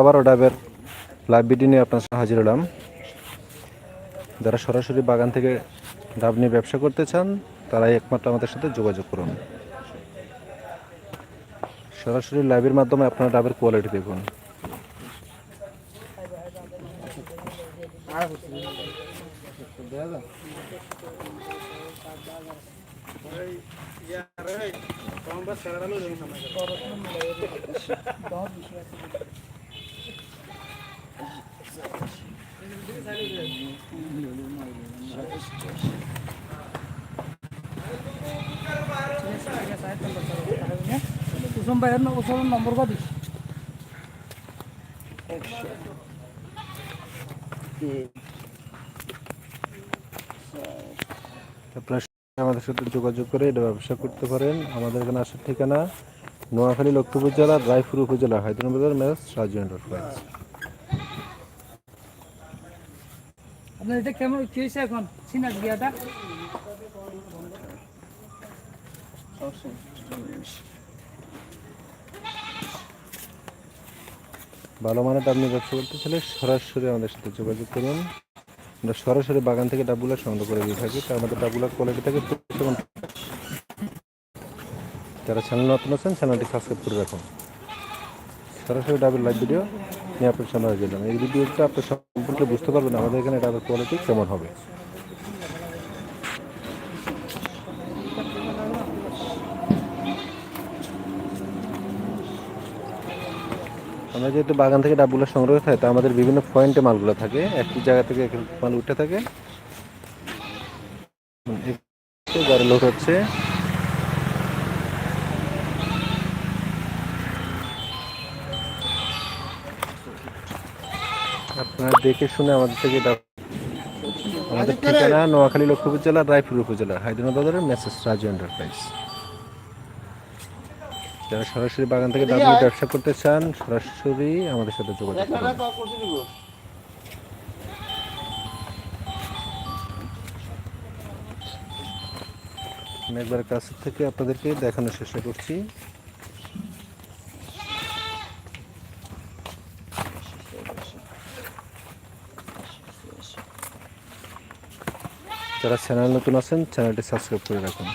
আবারও ডাবের live video নিয়ে আপনার সাথে হাজির হলাম। যারা সরাসরি বাগান থেকে ডাব নিয়ে ব্যবসা করতে চান, তারাই একমাত্র আমাদের সাথে যোগাযোগ করুন। সরাসরি লাইভের মাধ্যমে আপনারা ডাবের কোয়ালিটি দেখুন। কুসুম ভাইয়ের ওসরের নম্বর কত আমাদের সাথে যোগাযোগ করে এটা ব্যবসা করতে পারেন। আমাদের এখানে আসার ঠিকানা নোয়াখালী লক্ষ্মীপুর জেলা, রায়পুর উপজেলা হায়দ্রাবাদ ম্যাচ এন্টারপ্রাইজ আপনার এটা কেমন কি হয়েছে এখন বিয়াটা ভালো মানের আপনি ব্যবসা করতে চাইলে সরাসরি আমাদের সাথে যোগাযোগ করুন। আমরা সরাসরি বাগান থেকে ডাবগুলো সংগ্রহ করে দিয়ে থাকি, তার মধ্যে ডাবগুলোর কোয়ালিটি থাকে যারা চ্যানেল নতুন আছেন চ্যানেলটি সাবস্ক্রাইব করে রাখুন। সরাসরি ডাবের লাইভ ভিডিও নিয়ে আপনার সামনে হয়ে গেলাম এই ভিডিওটা আপনি সম্পূর্ণ বুঝতে পারবেন, আমাদের এখানে ডাবের কোয়ালিটি কেমন হবে। আমরা যেহেতু বাগান থেকে ডাবগুলো সংগ্রহ থাকে, তা আমাদের বিভিন্ন পয়েন্টে মালগুলো থাকে। একটি জায়গা থেকে মাল উঠে থাকে গাড়ি লোড হচ্ছে। আপনারা দেখে শুনে আমাদের থেকে আমাদের ঠিকানা নোয়াখালী লক্ষ্মীপুর জেলা রায়পুর উপজেলা হায়দ্রাবাদ বাজারের মেসেজ রাজু এন্টারপ্রাইজ যারা সরাসরি বাগান থেকে ডাব নিয়ে ব্যবসা করতে চান সরাসরি আমাদের সাথে যোগাযোগ করুন। আমি একবার কাছ থেকে আপনাদেরকে দেখানোর চেষ্টা করছি। যারা চ্যানেল নতুন আছেন, চ্যানেলটি সাবস্ক্রাইব করে রাখুন।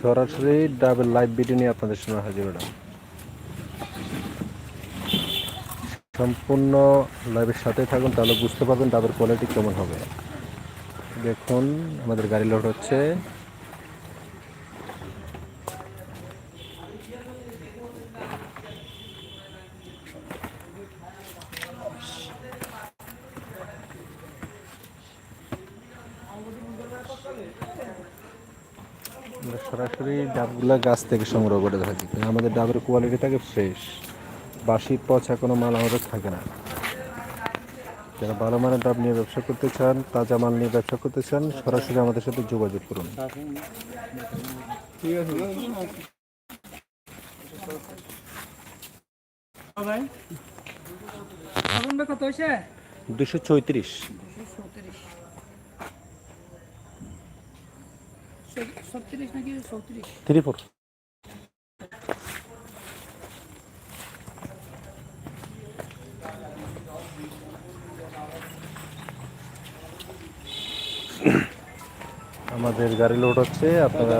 সরাসরি ডাবল লাইভ ভিডিও নিয়ে আপনাদের সামনে হাজির হলাম। সম্পূর্ণ লাইভের সাথে থাকুন, তাহলে বুঝতে পারবেন ডাবের কোয়ালিটি কেমন হবে। দেখুন, আমাদের গাড়ি লোড হচ্ছে। আমরা সরাসরি ডাবগুলা গাছ থেকে সংগ্রহ করে থাকি আমাদের ডাবের কোয়ালিটি থাকে ফ্রেশ বাসি পচা কোনো মাল আমাদের থাকে না। যারা ভালো মানের ডাব নিয়ে ব্যবসা করতে চান তাজা মাল নিয়ে ব্যবসা করতে চান সরাসরি আমাদের সাথে যোগাযোগ করুন। দুশো চৌত্রিশ থ্রি ফোর আমাদের গাড়ি লোড হচ্ছে আপনারা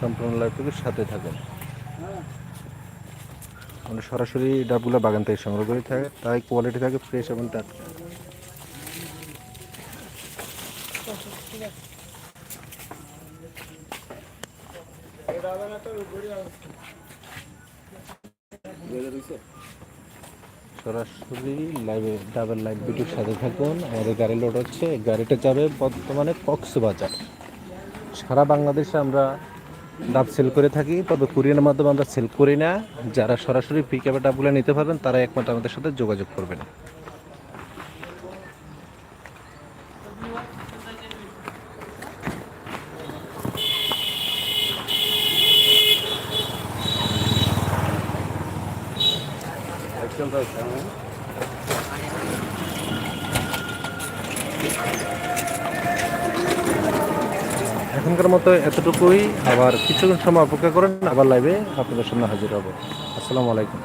সম্পূর্ণ লাইফটুকুর সাথে থাকেন। আমরা সরাসরি ডাবগুলো বাগান থেকে সংগ্রহ করে থাকে তাই কোয়ালিটি থাকে ফ্রেশ এবং টাটকা। সরাসরি লাইভে ডাবল লাইভ ভিডিওর সাথে থাকুন। আমাদের গাড়ি লোড হচ্ছে। গাড়িটা যাবে বর্তমানে কক্সবাজার। সারা বাংলাদেশে আমরা ডাব সেল করে থাকি। তবে কুরিয়ারের মাধ্যমে আমরা সেল করি না। যারা সরাসরি পিক আপে ডাবগুলো নিতে পারবেন তারা একমাত্র আমাদের সাথে যোগাযোগ করবেন। এখনকার মতো এতটুকুই। আবার কিছুক্ষণ সময় অপেক্ষা করেন, আবার লাইভে আপনাদের সামনে হাজির হব। আসসালামু আলাইকুম।